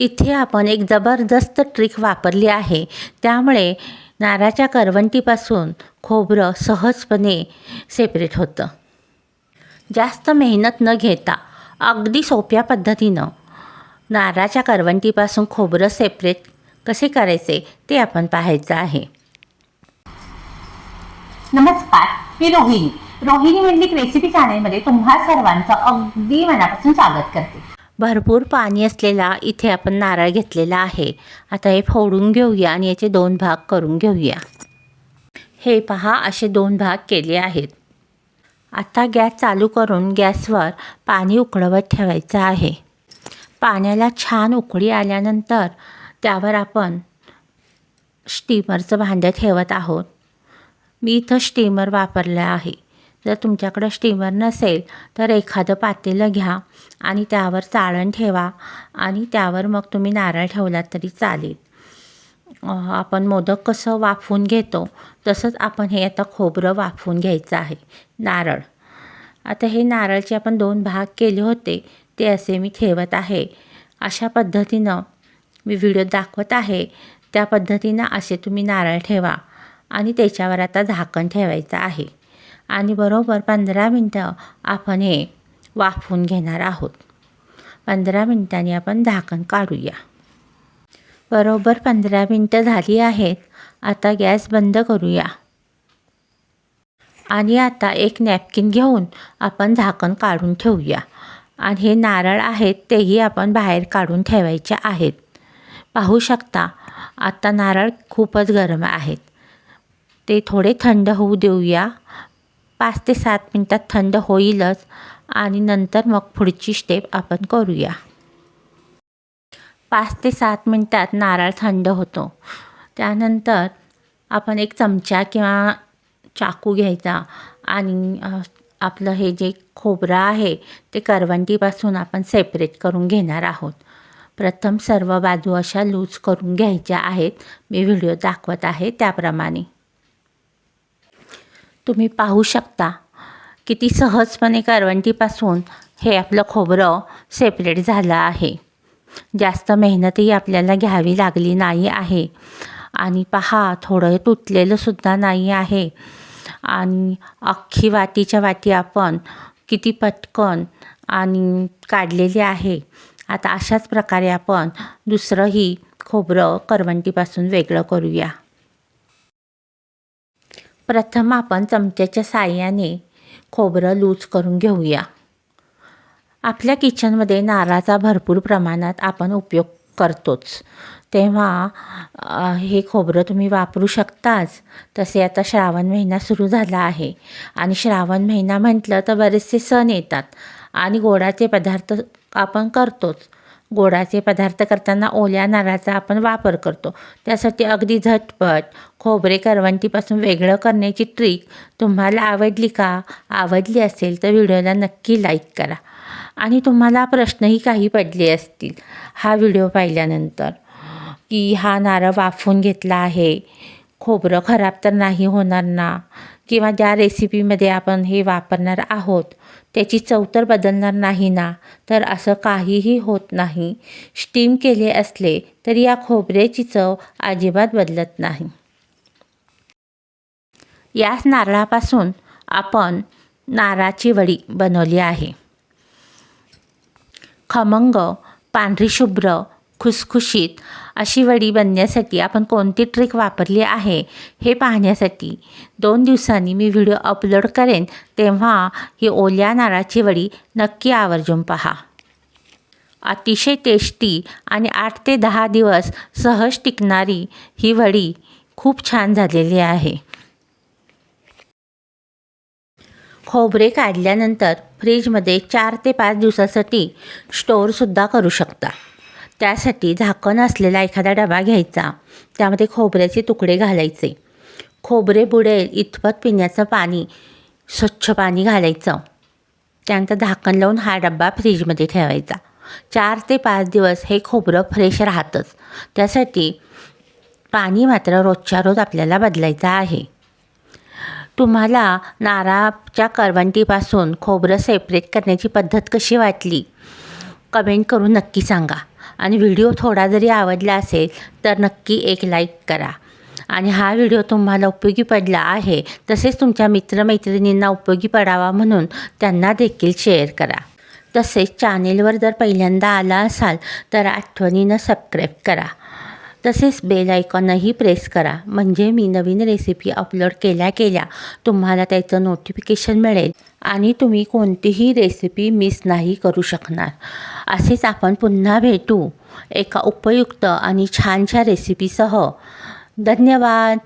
इथे आपण एक जबरदस्त ट्रिक वापरली आहे. त्यामुळे नारळाच्या करवंटीपासून खोबरं सहजपणे सेपरेट होतं. जास्त मेहनत न घेता अगदी सोप्या पद्धतीनं नारळाच्या करवंटीपासून खोबरं सेपरेट कसे करायचे ते आपण पाहायचं आहे. नमस्कार मी रोहिणी. रोहिणी म्हणजे रेसिपी चॅनलमध्ये तुम्हा सर्वांचं अगदी मनापासून स्वागत करते. भरपूर पाणी असलेला इथे आपण नारळ घेतलेला आहे. आता हे फोडून घेऊया आणि याचे दोन भाग करून घेऊया. हे पहा असे दोन भाग केले आहेत. आता गॅस चालू करून गॅसवर पाणी उकळवत ठेवायचं आहे. पाण्याला छान उकळी आल्यानंतर त्यावर आपण स्टीमरचं भांडं ठेवत आहोत. मी इथं स्टीमर वापरलं आहे. जर तुमच्याकडं स्टीमर नसेल तर एखादं पातेलं घ्या आणि त्यावर चाळण ठेवा आणि त्यावर मग तुम्ही नारळ ठेवलात तरी चालेल. आपण मोदक कसं वाफवून घेतो तसंच आपण हे आता खोबरं वाफवून घ्यायचं आहे नारळ. आता हे नारळचे आपण दोन भाग केले होते ते असे मी ठेवत आहे. अशा पद्धतीनं मी व्हिडिओ दाखवत आहे त्या पद्धतीनं असे तुम्ही नारळ ठेवा आणि त्याच्यावर आता झाकण ठेवायचं आहे. आणि बरोबर पंधरा मिनटं आपण हे वाफवून घेणार आहोत. पंधरा मिनटांनी आपण झाकण काढूया. बरोबर पंधरा मिनटं झाली आहेत. आता गॅस बंद करूया. आणि आता एक नॅपकिन घेऊन आपण झाकण काढून ठेवूया. आणि हे नारळ आहेत तेही आपण बाहेर काढून ठेवायचे आहेत. पाहू शकता आता नारळ खूपच गरम आहेत. ते थोडे थंड होऊ देऊया. पाच ते सात मिनटात थंड होईलच आणि नंतर मग पुढची स्टेप आपण करूया. पाच ते सात मिनटात नारळ थंड होतो. त्यानंतर आपण एक चमचा किंवा चाकू घ्यायचा आणि आपलं हे जे खोबरं आहे ते करवंटीपासून आपण सेपरेट करून घेणार आहोत. प्रथम सर्व बाजू अशा लूज करून घ्यायच्या आहेत. मी व्हिडिओ दाखवत आहे त्याप्रमाणे. तुम्ही पाहू शकता. किती सहजपणे करवंटीपासून हे आपलं खोबरं सेपरेट झालं आहे. जास्त मेहनतही आपल्याला घ्यावी लागली नाही आहे. आणि पहा थोडं तुटलेलंसुद्धा नाही आहे. आणि अख्खी वाटीच्या वाटी आपण किती पटकन आणि काढलेली आहे. आता अशाच प्रकारे आपण दुसरंही खोबरं करवंटीपासून वेगळं करूया. प्रथम आपण चमच्याच्या साह्याने खोबरं लूज करून घेऊया. आपल्या किचनमध्ये नारळाचा भरपूर प्रमाणात आपण उपयोग करतोच. तेव्हा हे खोबरं तुम्ही वापरू शकताच. तसे आता श्रावण महिना सुरू झाला आहे. आणि श्रावण महिना म्हटलं तर बरेचसे सण येतात. आणि गोडाचे पदार्थ आपण करतोच. गोडाचे पदार्थ करताना ओल्या नारळाचा आपण वापर करतो. त्यासाठी अगदी झटपट खोबरे करवंटीपासून वेगळं करण्याची ट्रिक तुम्हाला आवडली का? आवडली असेल तर व्हिडिओला नक्की लाईक करा. आणि तुम्हाला प्रश्नही काही पडले असतील हा व्हिडिओ पाहिल्यानंतर की हा नारळ वाफवून घेतला आहे खोबरं खराब तर नाही होणार ना? किंवा ज्या रेसिपीमध्ये आपण हे वापरणार आहोत त्याची चव तर बदलणार नाही ना? तर असं काहीही होत नाही. स्टीम केले असले तरी या खोबऱ्याची चव अजिबात बदलत नाही. याच नारळापासून आपण नारळाची वडी बनवली आहे. खमंग पांढरी शुभ्र खुसखुशीत अशी वडी बनण्यासाठी आपण कोणती ट्रिक वापरली आहे हे पाहण्यासाठी दोन दिवसांनी मी व्हिडिओ अपलोड करेन. तेव्हा ही ओल्या नारळाची वडी नक्की आवर्जून पहा. अतिशय टेस्टी आणि आठ ते दहा दिवस सहज टिकणारी ही वडी खूप छान झालेली आहे. खोबरे काढल्यानंतर फ्रीजमध्ये चार ते पाच दिवसासाठी स्टोअरसुद्धा करू शकता. त्यासाठी झाकण असलेला एखादा डबा घ्यायचा. त्यामध्ये खोबऱ्याचे तुकडे घालायचे. खोबरे बुडेल इतपत पिण्याचं पाणी स्वच्छ पाणी घालायचं. त्यानंतर झाकण लावून हा डब्बा फ्रीजमध्ये ठेवायचा. चार ते पाच दिवस हे खोबरं फ्रेश राहतंच. त्यासाठी पाणी मात्र रोजच्या रोज आपल्याला बदलायचं आहे. तुम्हाला नारळाच्या करवंटीपासून खोबरं सेपरेट करण्याची पद्धत कशी वाटली? कमेंट करून नक्की सांगा. आणि व्हिडिओ थोडा जरी आवडला असेल तर नक्की एक लाईक करा. आणि हा व्हिडिओ तुम्हाला उपयोगी पडला आहे तसेच तुमच्या मित्रमैत्रिणींना उपयोगी पडावा म्हणून त्यांना देखील शेअर करा. तसेच चॅनेलवर जर पहिल्यांदा आला असाल तर आठवणीनं सबस्क्राईब करा. तसेच बेल आयकॉनही प्रेस करा. म्हणजे मी नवीन रेसिपी अपलोड केल्या केल्या तुम्हाला त्याचं नोटिफिकेशन मिळेल आणि तुम्ही कोणतीही रेसिपी मिस नाही करू शकणार. असेच आपण पुन्हा भेटू. एका उपयुक्त आणि छानशा रेसिपीसह धन्यवाद!